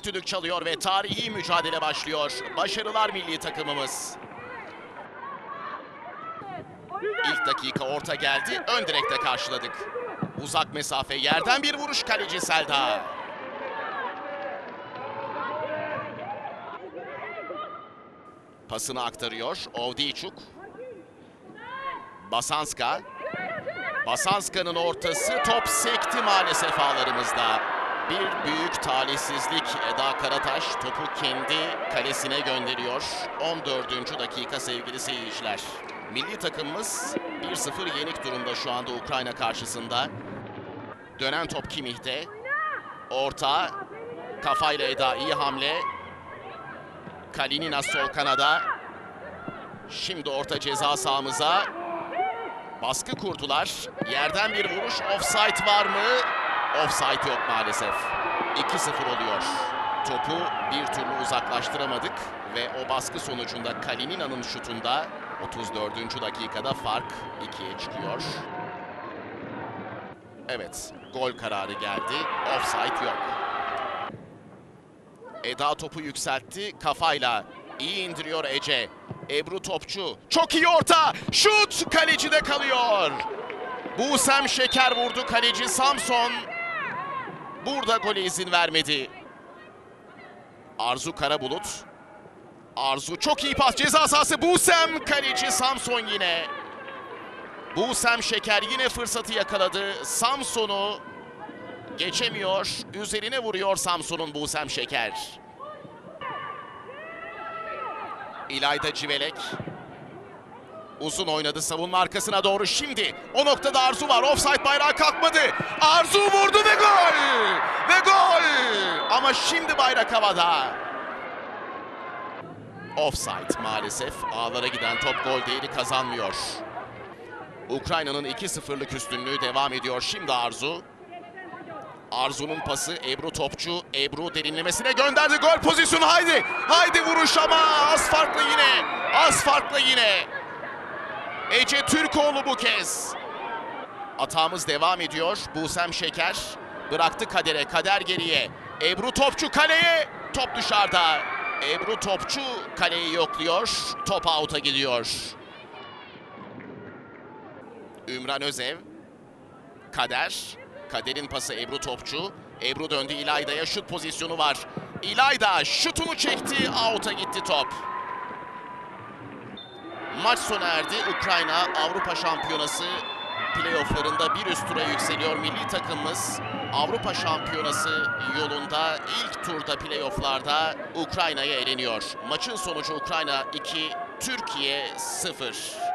İlk düdük çalıyor ve tarihi mücadele başlıyor. Başarılar milli takımımız. İlk dakika orta geldi. Ön direkte karşıladık. Uzak mesafe yerden bir vuruş kaleci Selda. Pasını aktarıyor. Ovdiçuk. Basanska. Basanska'nın ortası top sekti maalesef ağlarımızda. Bir büyük talihsizlik Eda Karataş topu kendi kalesine gönderiyor. 14. dakika sevgili seyirciler. Milli takımımız 1-0 yenik durumda şu anda Ukrayna karşısında. Dönen top Kimih'te. Orta. Kafayla Eda iyi hamle. Kalinina sol kanada. Şimdi orta ceza sahamıza. Baskı kurdular. Yerden bir vuruş. Offside var mı? Offside yok maalesef. 2-0 oluyor. Topu bir türlü uzaklaştıramadık ve o baskı sonucunda Kalinina'nın şutunda 34. dakikada fark 2'ye çıkıyor. Evet, gol kararı geldi. Offside yok. Eda topu yükseltti. Kafayla iyi indiriyor Ece. Ebru Topçu. Çok iyi orta. Şut kalecide kalıyor. Busem Şeker vurdu kaleci Samson. Burada gole izin vermedi. Arzu Karabulut. Arzu çok iyi pas ceza sahası Busem kaleci Samson yine. Busem Şeker yine fırsatı yakaladı. Samson'u geçemiyor. Üzerine vuruyor Samsun'un Busem Şeker. İlayda Civelek. Uzun oynadı savunma arkasına doğru şimdi. O noktada Arzu var. Offside bayrağı kalkmadı. Arzu vurdu ve gol! Ama şimdi bayrak havada. Offside maalesef. Ağlara giden top gol değeri kazanmıyor. Ukrayna'nın 2-0'lık üstünlüğü devam ediyor. Şimdi Arzu. Arzu'nun pası Ebru Topçu. Ebru derinlemesine gönderdi. Gol pozisyonu haydi. Haydi vuruş ama az farklı yine. Az farklı yine. Ece Türkoğlu bu kez. Atağımız devam ediyor. Busem Şeker bıraktı kadere. Kader geriye. Ebru Topçu kaleye. Top dışarıda. Ebru Topçu kaleyi yokluyor. Top out'a gidiyor. Ümran Özev. Kader. Kader'in pası Ebru Topçu. Ebru döndü İlayda'ya şut pozisyonu var. İlayda şutunu çekti. Out'a gitti top. Maç sona erdi. Ukrayna Avrupa Şampiyonası playofflarında bir üst tura yükseliyor. Milli takımımız Avrupa Şampiyonası yolunda ilk turda playofflarda Ukrayna'ya eleniyor. Maçın sonucu Ukrayna 2, Türkiye 0.